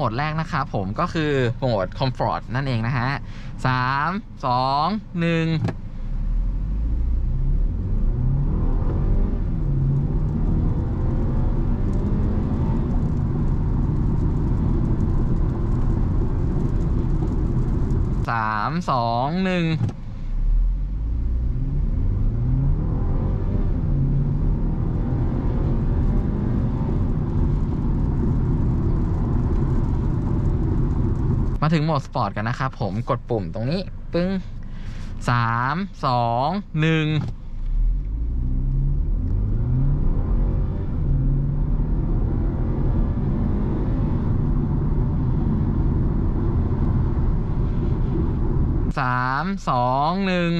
โหมดแรกนะครับผมก็คือโหมด Comfort นั่นเองนะฮะสามสองหนึ่งสามสองหนึ่ง มาถึงโหมดสปอร์ตกันนะครับผมกดปุ่มตรงนี้ปึ้งสามสองหนึ่งสามสองหนึ่ง